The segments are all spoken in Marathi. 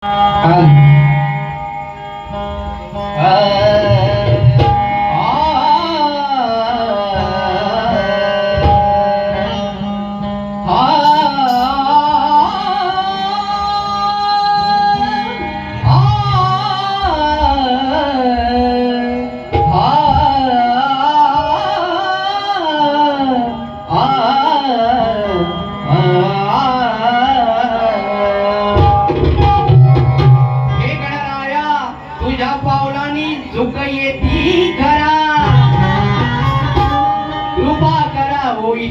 And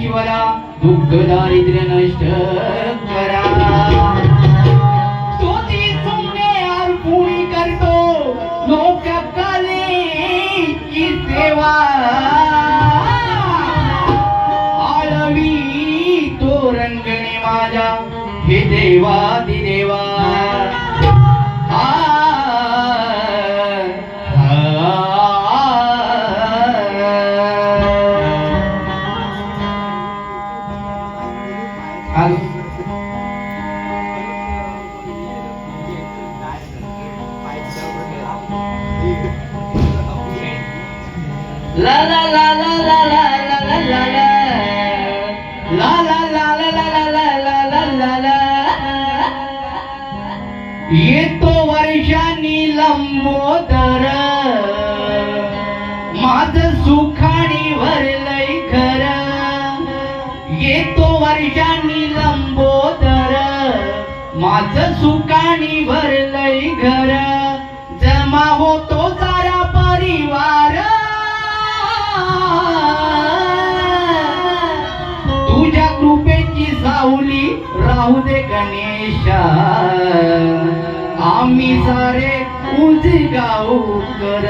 जीवना दुःख दारिद्र्य नष्ट करा. स्तुती अर्पुणी करतो. लोक कले की सेवा La la la la la la la la la la La la la la la la la la la la la येतो वर्षांनी लंबोदर माझ सुखाणी भरलय खर येतो वर्षांनी लंबोदर माझ सुखाणी भरलय घर जमा होतो जाऊ दे गणेशा. आम्ही सारे उजगाऊ कर.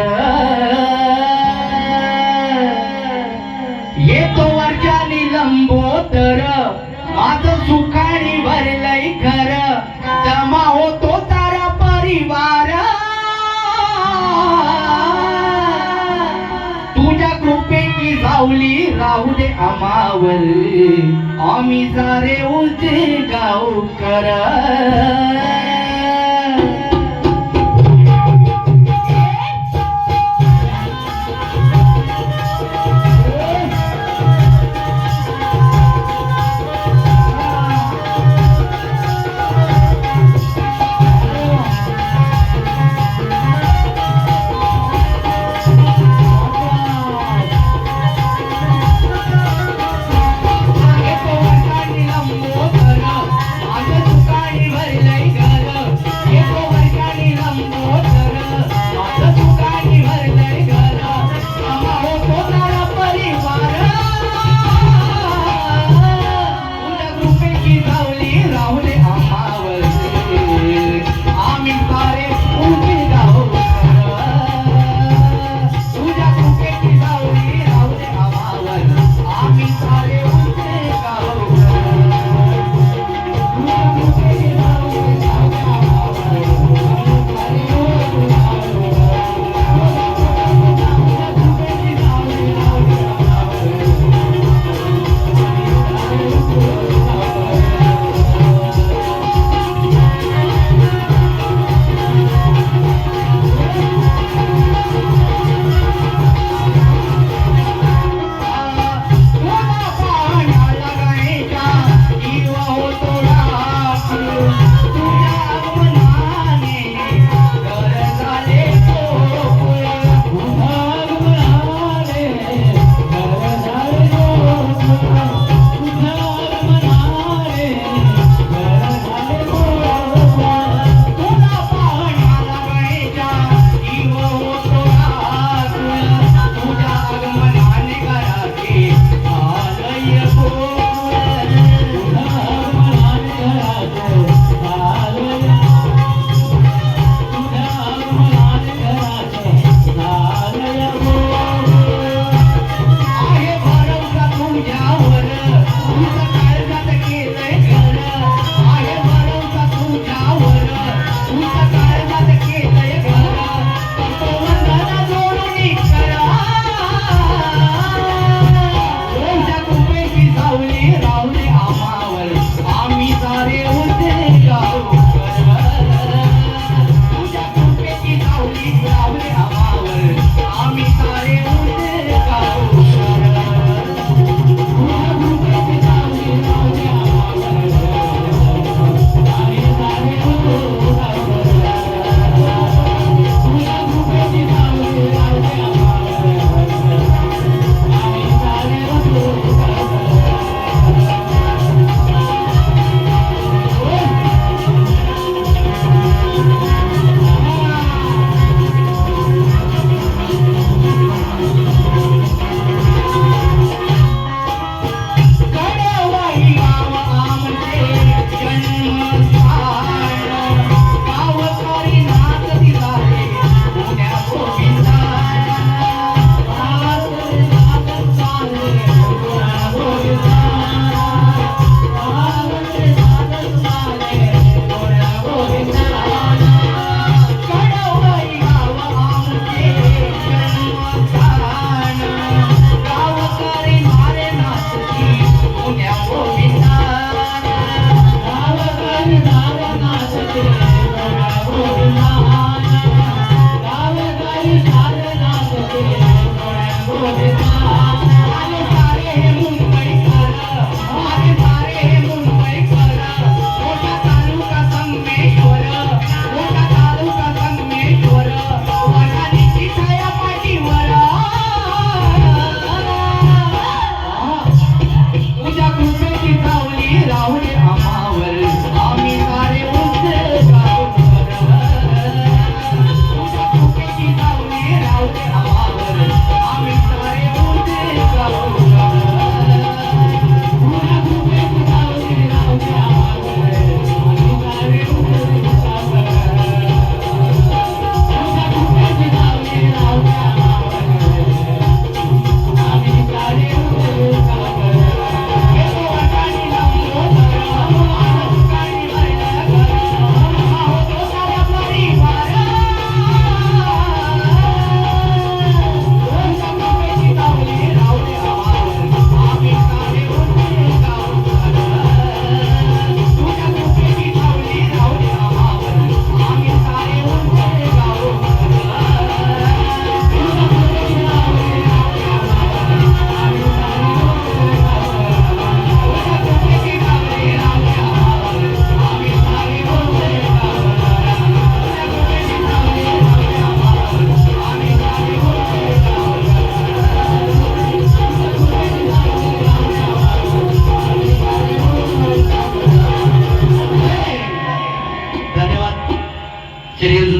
येतो वर्षानी लंबोतर आमावर आम्ही सारे उजे गाव करा